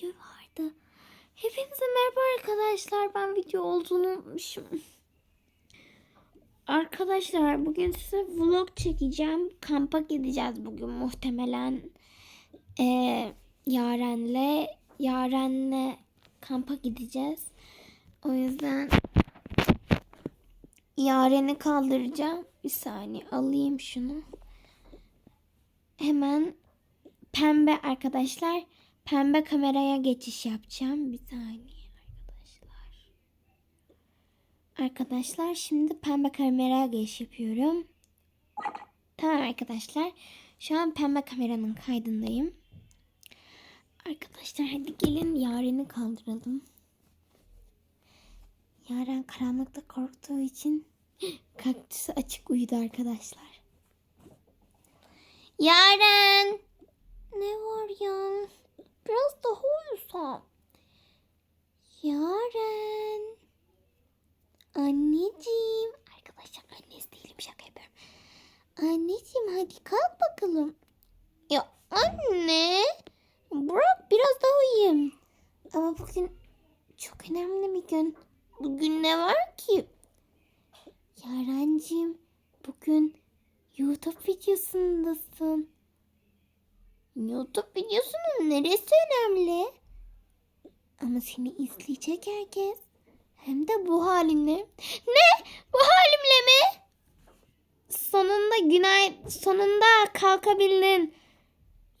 video vardı. Hepinize merhaba arkadaşlar. Ben video olduğunu unutmuşum. Arkadaşlar bugün size vlog çekeceğim. Kampa gideceğiz bugün muhtemelen. Ee, Yaren'le Yaren'le kampa gideceğiz. O yüzden Yaren'i kaldıracağım. Bir saniye alayım şunu. Hemen pembe arkadaşlar. Pembe kameraya geçiş yapacağım. Bir saniye arkadaşlar. Arkadaşlar şimdi pembe kameraya geçiş yapıyorum. Tamam arkadaşlar. Şu an pembe kameranın kaydındayım. Arkadaşlar hadi gelin Yaren'i kaldıralım. Yaren karanlıkta korktuğu için kaktüsü açık uyudu arkadaşlar. Yaren! Ne var ya? Biraz daha uyusam. Yaren. Anneciğim. Arkadaşlar annesi değilim şaka yapıyorum. Anneciğim hadi kalk bakalım. Ya anne. Bırak biraz daha uyuyayım. Ama bugün çok önemli bir gün. Bugün ne var ki? Yarenciğim bugün YouTube videosundasın. YouTube videosunun neresi önemli? Ama seni izleyecek herkes. Hem de bu halinle. Ne? Bu halimle mi? Sonunda günay sonunda kalkabildin.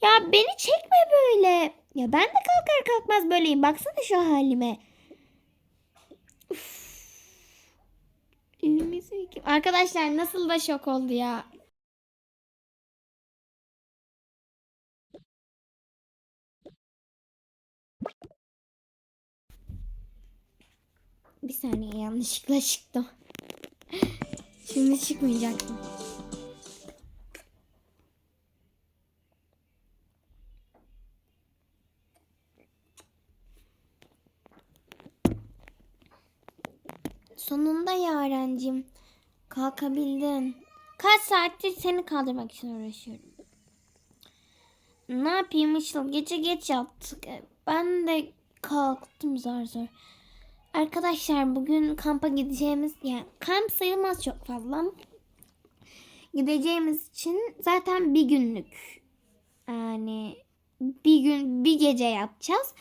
Ya beni çekme böyle. Ya ben de kalkar kalkmaz böyleyim. Baksana şu halime. Üf. Arkadaşlar nasıl da şok oldu ya. Bir saniye yanlışlıkla çıktım. Şimdi çıkmayacaktım. Sonunda Yarencim. Kalkabildin. Kaç saattir seni kaldırmak için uğraşıyorum. Ne yapayım Işıl? Gece geç yattık. Ben de kalktım zar zor. Arkadaşlar bugün kampa gideceğimiz yani kamp sayılmaz çok fazla. Gideceğimiz için zaten bir günlük yani bir gün bir gece yapacağız.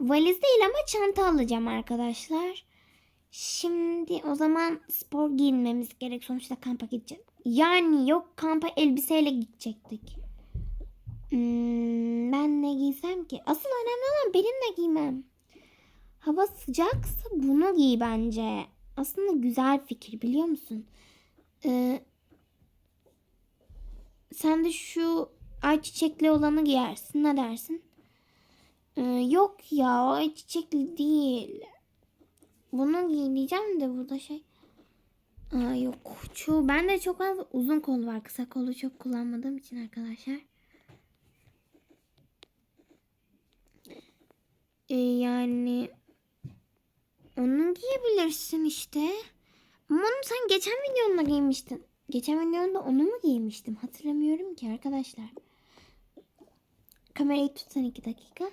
Valiz değil ama çanta alacağım arkadaşlar. Şimdi o zaman spor giyinmemiz gerek. Sonuçta kampa gideceğiz. Yani yok kampa elbiseyle gidecektik. Hmm, ben ne giysem ki? Asıl önemli olan benim ne giymem. Hava sıcaksa bunu giy bence. Aslında güzel fikir biliyor musun? Ee, sen de şu ay çiçekli olanı giyersin. Ne dersin? Ee, yok ya o ay değil. Bunu giy diyeceğim de burada şey. Aa, yok. Çoğu, ben de çok az uzun kol var. Kısa kolu çok kullanmadığım için arkadaşlar. Ee, yani onu giyebilirsin işte. Ama onu sen geçen videonda giymiştin. Geçen videonda onu mu giymiştim? Hatırlamıyorum ki arkadaşlar. Kamerayı tutsan iki dakika.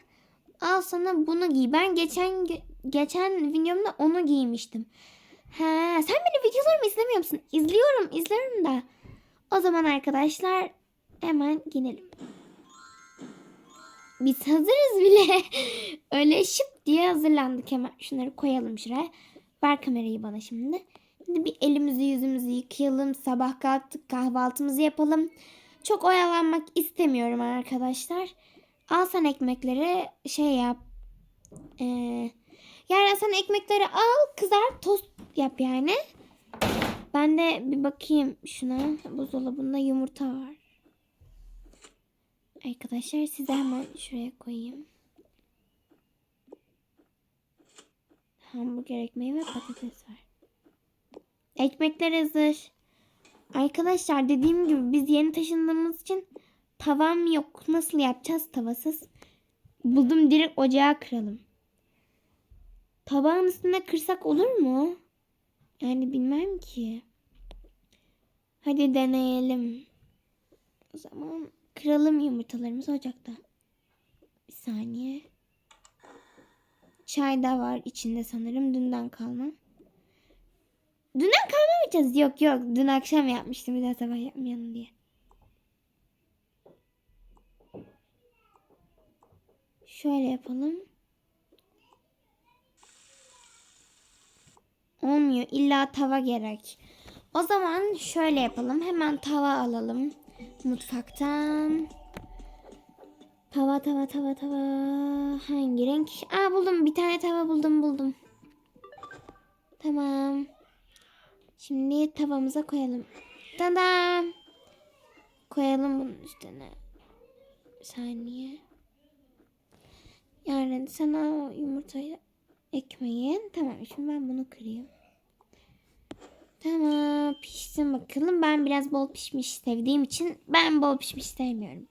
Al sana bunu giy. Ben geçen geçen videomda onu giymiştim. He, sen benim videolarımı izlemiyor musun? İzliyorum, izliyorum da. O zaman arkadaşlar hemen giyinelim. Biz hazırız bile. Öyle şıp diye hazırlandık hemen. Şunları koyalım şuraya. Ver kamerayı bana şimdi. Şimdi bir elimizi yüzümüzü yıkayalım. Sabah kalktık kahvaltımızı yapalım. Çok oyalanmak istemiyorum arkadaşlar. Al sen ekmekleri şey yap. Ee, yani sen ekmekleri al kızart tost yap yani. Ben de bir bakayım şuna. Buzdolabında yumurta var. Arkadaşlar size hemen şuraya koyayım. Hamburger ekmeği ve patates var. Ekmekler hazır. Arkadaşlar dediğim gibi biz yeni taşındığımız için tavam yok. Nasıl yapacağız tavasız? Buldum direkt ocağa kıralım. Tabağın üstüne kırsak olur mu? Yani bilmem ki. Hadi deneyelim. O zaman kıralım yumurtalarımızı ocakta. Bir saniye. Çay da var içinde sanırım dünden kalma. Dünden kalma mı içeceğiz? Yok yok. Dün akşam yapmıştım. Bir daha sabah yapmayalım diye. Şöyle yapalım. Olmuyor. İlla tava gerek. O zaman şöyle yapalım. Hemen tava alalım. Mutfaktan. Tava tava tava tava. Hangi renk? Aa buldum. Bir tane tava buldum buldum. Tamam. Şimdi tavamıza koyalım. Tadam. Koyalım bunun üstüne. Saniye. Yani sana yumurtayı ekmeğin. Tamam şimdi ben bunu kırayım. Tamam pişsin bakalım. Ben biraz bol pişmiş sevdiğim için ben bol pişmiş sevmiyorum.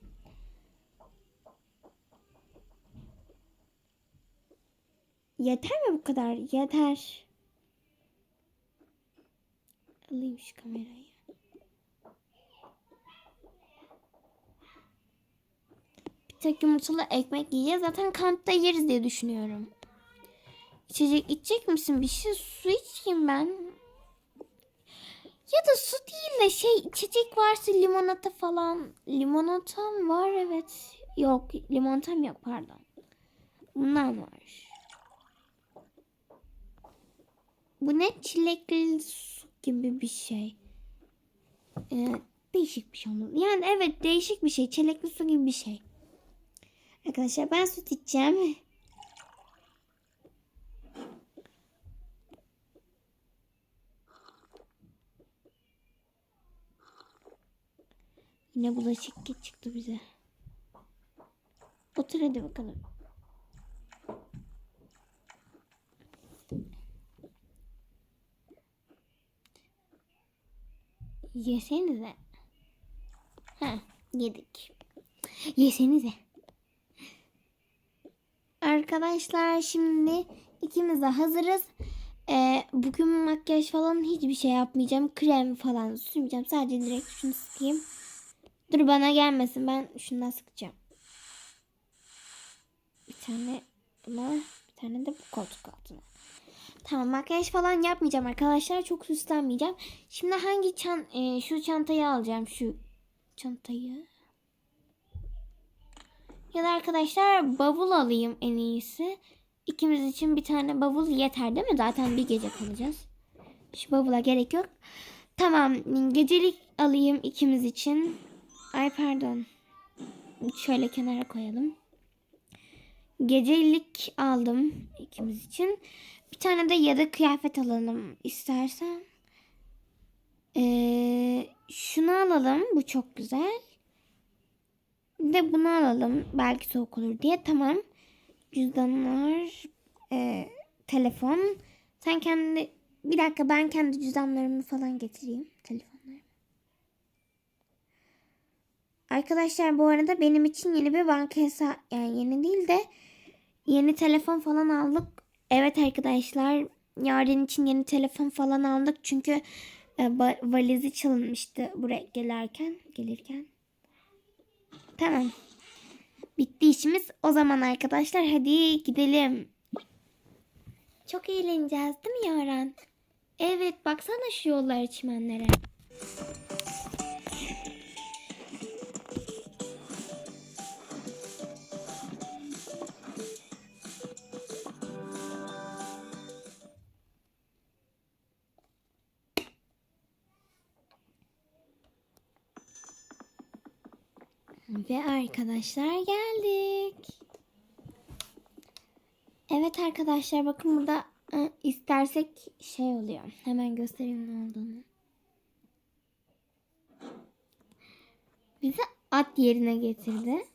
Yeter mi bu kadar? Yeter. Alayım şu kamerayı. Bir tek yumurtalı ekmek yiyeceğiz. Zaten kampta yeriz diye düşünüyorum. İçecek içecek misin? Bir şey su içeyim ben. Ya da su değil de şey içecek varsa limonata falan. Limonatam var evet. Yok limonatam yok pardon. Bundan var. Bu ne çilekli su gibi bir şey. Ee, değişik bir şey olmalı. Yani evet değişik bir şey. Çilekli su gibi bir şey. Arkadaşlar ben süt içeceğim. Yine bulaşık çıktı bize. Otur hadi bakalım. Yesenize. Ha, yedik. Yesenize. Arkadaşlar şimdi ikimiz de hazırız. Ee, bugün makyaj falan hiçbir şey yapmayacağım. Krem falan sürmeyeceğim. Sadece direkt şunu sıkayım. Dur bana gelmesin. Ben şundan sıkacağım. Bir tane buna, bir tane de bu koltuk altına. Tamam makyaj falan yapmayacağım arkadaşlar. Çok süslenmeyeceğim. Şimdi hangi çan e, şu çantayı alacağım. Şu çantayı. Ya da arkadaşlar bavul alayım en iyisi. İkimiz için bir tane bavul yeter değil mi? Zaten bir gece kalacağız. Şu bavula gerek yok. Tamam gecelik alayım ikimiz için. Ay pardon. Şöyle kenara koyalım. Gecelik aldım ikimiz için. Bir tane de ya kıyafet alalım istersen. Ee, şunu alalım. Bu çok güzel. Bir de bunu alalım. Belki soğuk olur diye. Tamam. Cüzdanlar. e, telefon. Sen kendi... Bir dakika ben kendi cüzdanlarımı falan getireyim. Arkadaşlar bu arada benim için yeni bir banka hesabı yani yeni değil de yeni telefon falan aldık. Evet arkadaşlar yarın için yeni telefon falan aldık çünkü e, valizi çalınmıştı buraya gelirken gelirken. Tamam. Bitti işimiz. O zaman arkadaşlar hadi gidelim. Çok eğleneceğiz değil mi Yaren? Evet baksana şu yollar çimenlere. Ve arkadaşlar geldik. Evet arkadaşlar bakın burada e, istersek şey oluyor. Hemen göstereyim ne olduğunu. Bizi at yerine getirdi.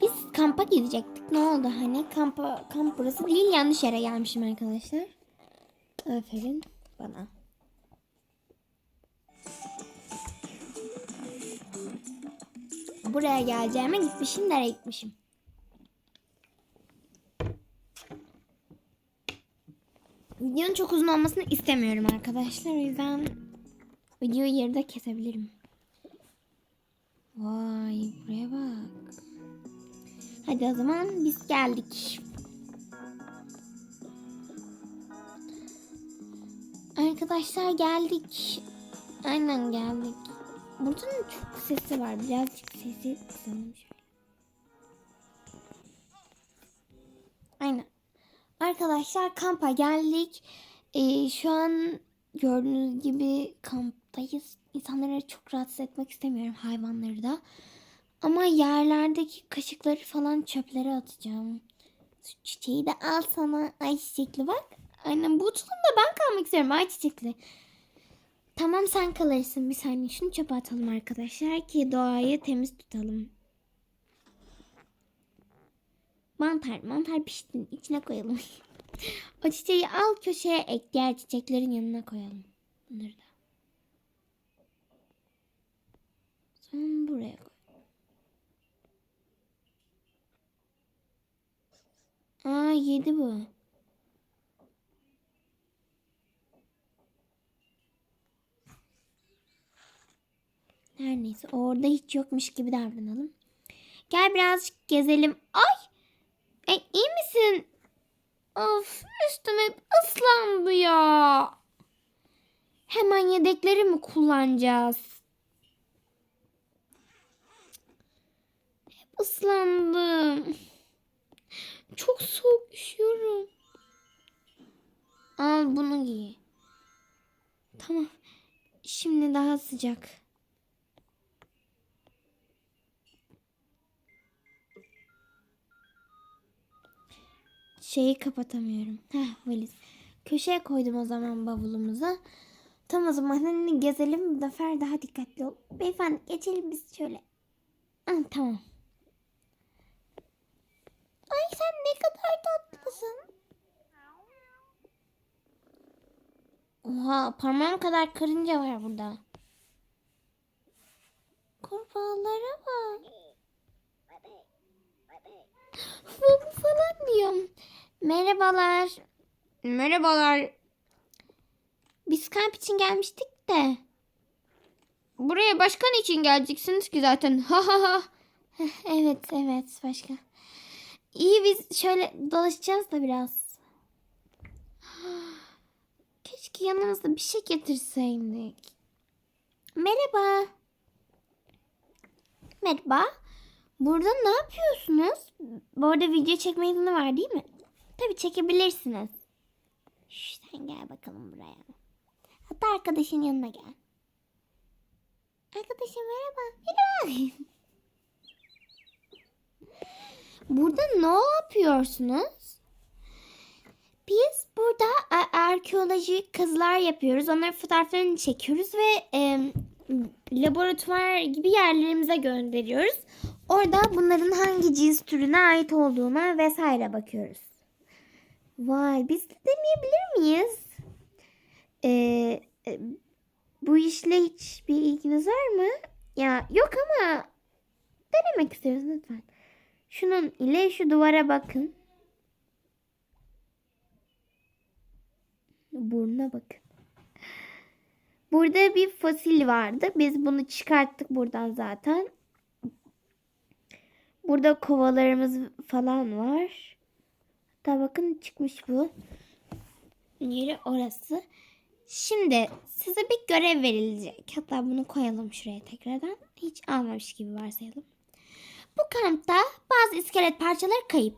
Biz kampa gidecektik. Ne oldu hani? Kampa, kamp burası değil. Yanlış yere gelmişim arkadaşlar. Aferin bana. Buraya geleceğime gitmişim. Nereye gitmişim? Videonun çok uzun olmasını istemiyorum arkadaşlar. O yüzden videoyu yarıda kesebilirim. Vay buraya bak. Hadi o zaman biz geldik. Arkadaşlar geldik. Aynen geldik. Buradan çok sesi var. Birazcık sesi kısalım şöyle. Aynen. Arkadaşlar kampa geldik. Ee, şu an gördüğünüz gibi kamptayız. İnsanları çok rahatsız etmek istemiyorum hayvanları da. Ama yerlerdeki kaşıkları falan çöplere atacağım. Şu çiçeği de al sana. Ay çiçekli bak. Aynen bu tulumda ben kalmak istiyorum. Ay çiçekli. Tamam sen kalırsın. Bir saniye şunu çöpe atalım arkadaşlar ki doğayı temiz tutalım. Mantar, mantar piştin. içine koyalım. o çiçeği al köşeye ek. Diğer çiçeklerin yanına koyalım. Bunları da. Sonra buraya koy. Aa yedi bu. Her neyse orada hiç yokmuş gibi davranalım. Gel birazcık gezelim. Ay! E, iyi misin? Of üstüm hep ıslandı ya. Hemen yedekleri mi kullanacağız? Hep ıslandım. Çok soğuk üşüyorum. Al bunu giy. Tamam. Şimdi daha sıcak. Şeyi kapatamıyorum. Heh valiz. Köşeye koydum o zaman bavulumuzu. Tam o zaman hani gezelim bu sefer daha dikkatli ol. Beyefendi geçelim biz şöyle. Ah, tamam. Ay sen ne kadar tatlısın. Oha parmağım kadar karınca var burada. Kurbağalara bak. Falan diyorum. Merhabalar. Merhabalar. Biz kamp için gelmiştik de. Buraya başkan için geleceksiniz ki zaten. Ha ha ha. Evet evet başka. İyi biz şöyle dolaşacağız da biraz. Keşke yanımızda bir şey getirseydik. Merhaba. Merhaba. Burada ne yapıyorsunuz? Bu arada video çekme izni var değil mi? Tabii çekebilirsiniz. Şş, sen gel bakalım buraya. Hatta arkadaşın yanına gel. Arkadaşım merhaba. Merhaba. Burada ne yapıyorsunuz? Biz burada a- arkeolojik kazılar yapıyoruz. Onların fotoğraflarını çekiyoruz ve e, laboratuvar gibi yerlerimize gönderiyoruz. Orada bunların hangi cins türüne ait olduğuna vesaire bakıyoruz. Vay biz de deneyebilir miyiz? Ee, e, bu işle hiç bir ilginiz var mı? Ya yok ama denemek istiyoruz lütfen. Şunun ile şu duvara bakın. Burnuna bakın. Burada bir fosil vardı. Biz bunu çıkarttık buradan zaten. Burada kovalarımız falan var. Hatta bakın çıkmış bu. Yeri orası. Şimdi size bir görev verilecek. Hatta bunu koyalım şuraya tekrardan. Hiç almamış gibi varsayalım. Bu kampta bazı iskelet parçaları kayıp.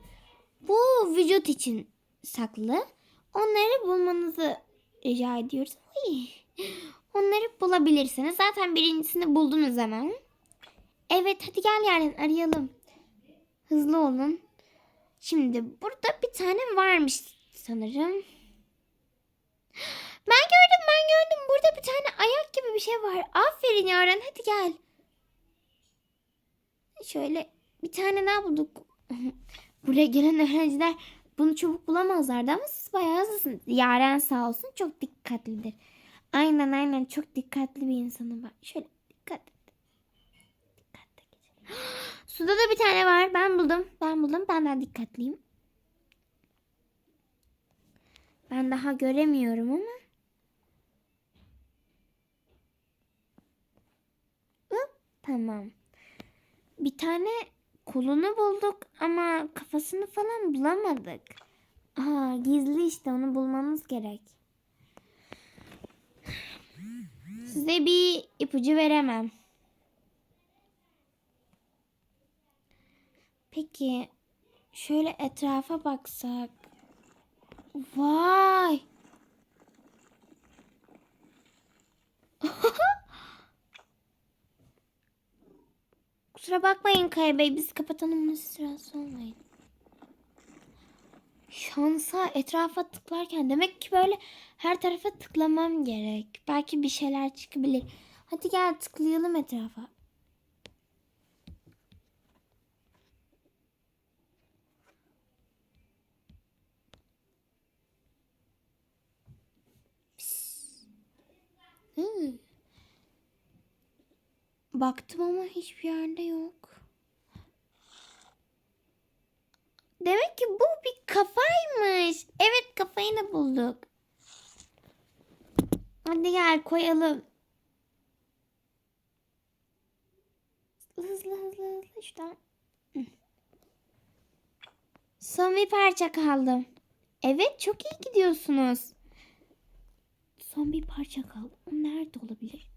Bu vücut için saklı. Onları bulmanızı rica ediyoruz. Uy. Onları bulabilirsiniz. Zaten birincisini buldunuz hemen. Evet hadi gel yarın arayalım. Hızlı olun. Şimdi burada bir tane varmış sanırım. Ben gördüm ben gördüm. Burada bir tane ayak gibi bir şey var. Aferin Yaren hadi gel. Şöyle bir tane daha bulduk. Buraya gelen öğrenciler bunu çabuk bulamazlardı ama siz bayağı hızlısınız. Yaren sağ olsun çok dikkatlidir. Aynen aynen çok dikkatli bir insanı var. Şöyle dikkat et. Dikkatli geç. Suda da bir tane var. Ben buldum. Ben buldum. Ben daha dikkatliyim. Ben daha göremiyorum ama. Hop, tamam. Bir tane kolunu bulduk ama kafasını falan bulamadık. Aa, gizli işte onu bulmamız gerek. Size bir ipucu veremem. Peki şöyle etrafa baksak. Vay! Kusura bakmayın Kaya Bey. Biz kapatalım bunu siz. Şansa etrafa tıklarken demek ki böyle her tarafa tıklamam gerek. Belki bir şeyler çıkabilir. Hadi gel tıklayalım etrafa. Hı. Baktım ama hiçbir yerde yok. Demek ki bu bir kafaymış. Evet kafayı da bulduk. Hadi gel koyalım. Hızlı hızlı hızlı şuradan. Son bir parça kaldı. Evet çok iyi gidiyorsunuz. Son bir parça kaldı. O nerede olabilir?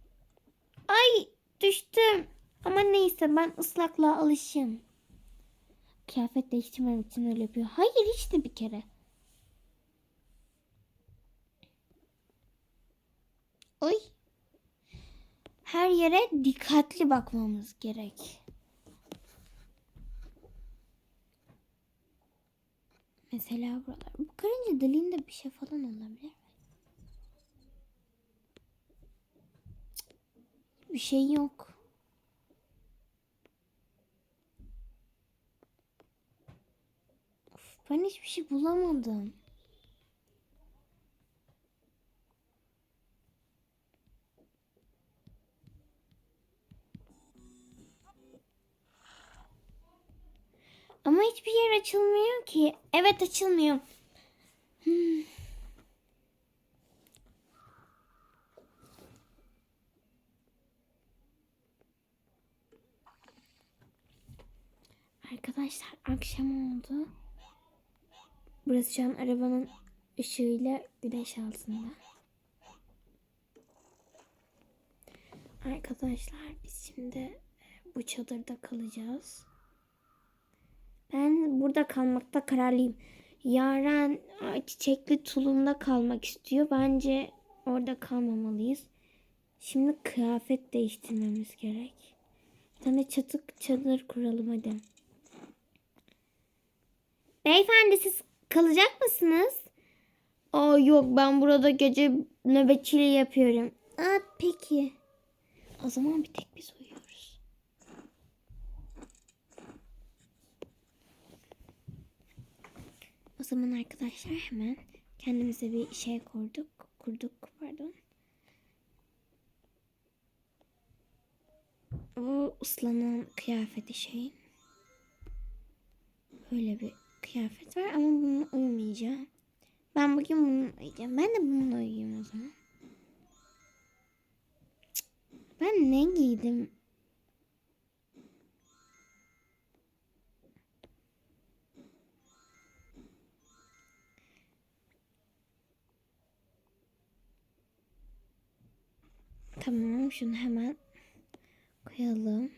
Ay düştüm. Ama neyse ben ıslaklığa alışım. Kıyafet değiştirmemek için öyle yapıyor. Hayır hiç de bir kere. Oy. Her yere dikkatli bakmamız gerek. Mesela buralar. Bu karınca deliğinde bir şey falan olabilir mi? Cık, Bir şey yok. Of, ben hiçbir şey bulamadım. Ama hiçbir yer açılmıyor ki. Evet açılmıyor. Hmm. Arkadaşlar akşam oldu. Burası şu an arabanın ışığıyla güneş altında. Arkadaşlar biz şimdi e, bu çadırda kalacağız. Ben burada kalmakta kararlıyım. Yaren çiçekli tulumda kalmak istiyor. Bence orada kalmamalıyız. Şimdi kıyafet değiştirmemiz gerek. Bir tane çatık çadır kuralım hadi. Beyefendi siz kalacak mısınız? Aa yok ben burada gece nöbetçiliği yapıyorum. Aa peki. O zaman bir tek biz uyuyoruz. O zaman arkadaşlar hemen kendimize bir şey kurduk. Kurduk pardon. Bu ıslanan kıyafeti şey. Böyle bir kıyafet var ama bununla uyumayacağım. Ben bugün bununla uyuyacağım. Ben de bununla uyuyayım o zaman. Ben ne giydim? Tamam şunu hemen koyalım.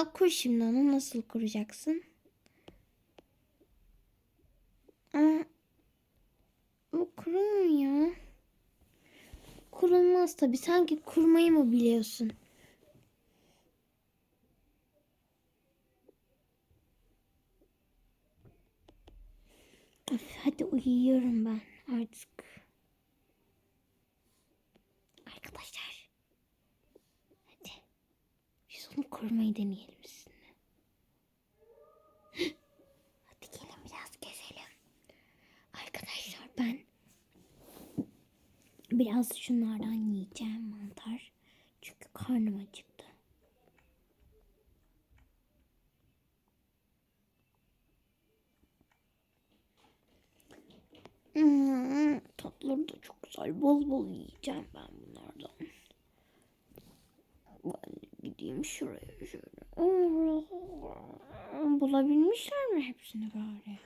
Al kur şimdi onu nasıl kuracaksın? Ama bu kurumuyor. Kurulmaz tabi. Sanki kurmayı mı biliyorsun? Öf, hadi uyuyorum ben artık. Arkadaşlar. Hadi. Biz onu kurmayı deneyelim Biraz şunlardan yiyeceğim mantar. Çünkü karnım acıktı. Hmm, tatları da çok güzel. Bol bol yiyeceğim ben bunlardan. Ben gideyim şuraya şöyle. Bulabilmişler mi hepsini böyle?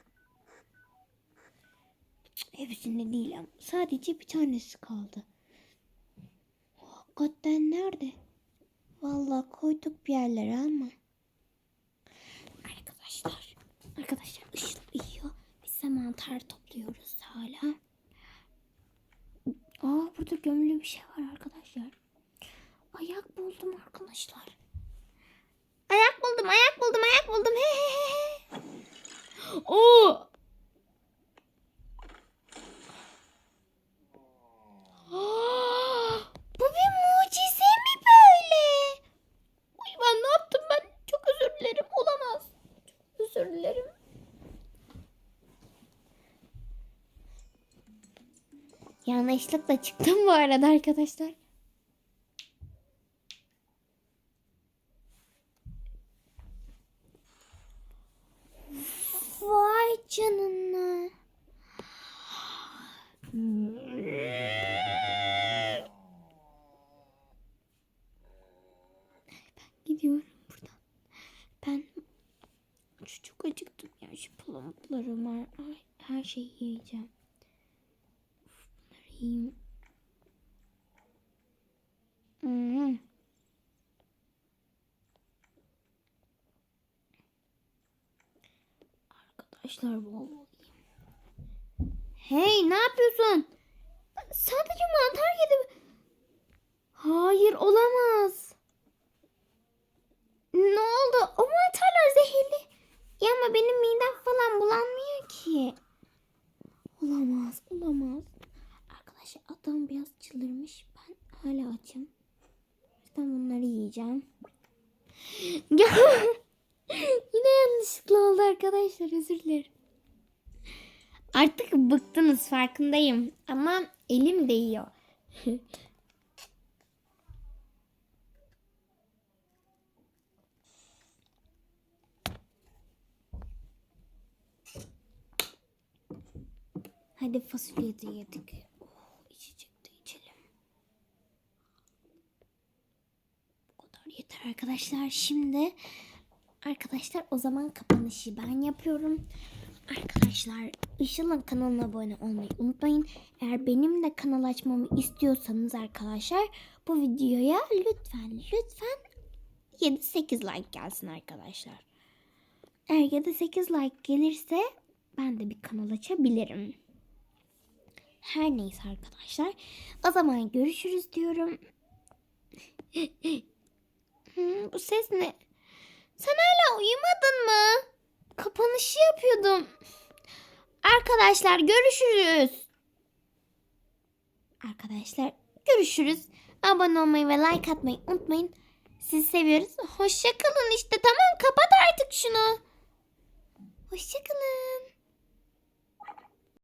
Cık, Hepsini değil ama sadece bir tanesi kaldı. Hakikaten nerede? Vallahi koyduk bir yerlere ama. Arkadaşlar. Arkadaşlar ışıl uyuyor. Biz de mantar topluyoruz hala. Aa burada gömülü bir şey var arkadaşlar. Ayak buldum arkadaşlar. Ayak buldum, ayak buldum, ayak buldum. He he he. Oo! Bu bir mucize mi böyle? Uy ben ne yaptım ben? Çok özür dilerim. Olamaz. Çok özür dilerim. Yanlışlıkla çıktım bu arada arkadaşlar. Vay canına. Ben gidiyorum buradan. Ben çok acıktım ya palamutlarım var. Ay, her şeyi yiyeceğim. Bunları yiyeyim. Hmm. Arkadaşlar bol bol yiyeyim. Hey ne yapıyorsun? Sadece mantar yedim. Hayır olamaz. Ne oldu? O mantarlar zehirli. Ya ama benim midem falan bulanmıyor ki. Olamaz, olamaz. Arkadaşlar adam biraz çıldırmış. Ben hala açım. Ben Ya, Yine yanlışlıkla oldu arkadaşlar. Özür dilerim. Artık bıktınız farkındayım. Ama elim değiyor. Hadi fasulye de yedik. Oh, içecek de içelim. Bu kadar yeter arkadaşlar. Şimdi arkadaşlar o zaman kapanışı ben yapıyorum. Arkadaşlar Işıl'ın kanalına abone olmayı unutmayın. Eğer benim de kanal açmamı istiyorsanız arkadaşlar bu videoya lütfen lütfen 7-8 like gelsin arkadaşlar. Eğer 7-8 like gelirse ben de bir kanal açabilirim. Her neyse arkadaşlar. O zaman görüşürüz diyorum. Bu ses ne? Sen hala uyumadın mı? Kapanışı yapıyordum. Arkadaşlar görüşürüz. Arkadaşlar görüşürüz. Abone olmayı ve like atmayı unutmayın. Sizi seviyoruz. Hoşçakalın işte tamam kapat artık şunu. Hoşçakalın.